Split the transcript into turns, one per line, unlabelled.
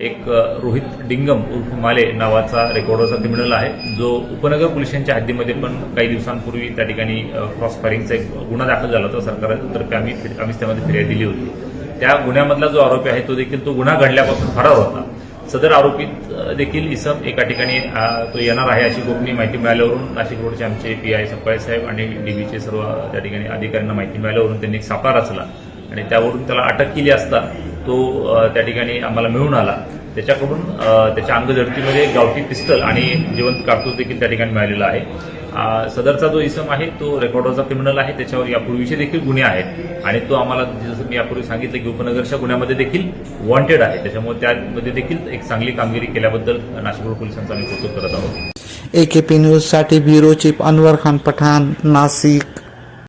एक रोहित डिंगम उर्फ माले नावाचा रेकॉर्डरचा क्रिमिनल आहे. जो उपनगर पोलिसांच्या हद्दीमध्ये पण काही दिवसांपूर्वी त्या ठिकाणी क्रॉस फायरिंगचा एक गुन्हा दाखल झाला होता. सरकारतर्फे आम्ही आम्हीच त्यामध्ये फिर्याद दिली होती. त्या गुन्ह्यामधला जो आरोपी आहे तो देखील तो गुन्हा घडल्यापासून फरार होता. सदर आरोपीत देखील इसम एका ठिकाणी तो येणार आहे अशी गोपनीय माहिती मिळाल्यावरून नाशिक रोडचे आमचे पी आय सप्पाळे साहेब आणि डीबीचे सर्व त्या ठिकाणी अधिकाऱ्यांना माहिती मिळाल्यावरून त्यांनी एक सापळा रचला. आणि त्यावरून त्याला अटक केली असता तो त्या ठिकाणी आम्हाला मिळून आला. त्याच्याकडून त्याच्या अंगझडतीमध्ये गावठी पिस्तल आणि जिवंत कारतूस देखील त्या ठिकाणी मिळालेला आहे. सदरचा जो इसम आहे तो रेकॉर्डरचा क्रिमिनल आहे. त्याच्यावर यापूर्वीचे देखील गुन्हे आहेत. आणि तो आम्हाला जसं मी यापूर्वी सांगितलं की उपनगरच्या गुन्ह्यामध्ये देखील वॉन्टेड आहे. त्याच्यामुळे त्यामध्ये देखील एक चांगली कामगिरी केल्याबद्दल नाशिक पोलिसांचा आम्ही कौतुक करत आहोत.
ए के पी न्यूजसाठी ब्युरो चीफ अनवर खान पठाण नाशिक.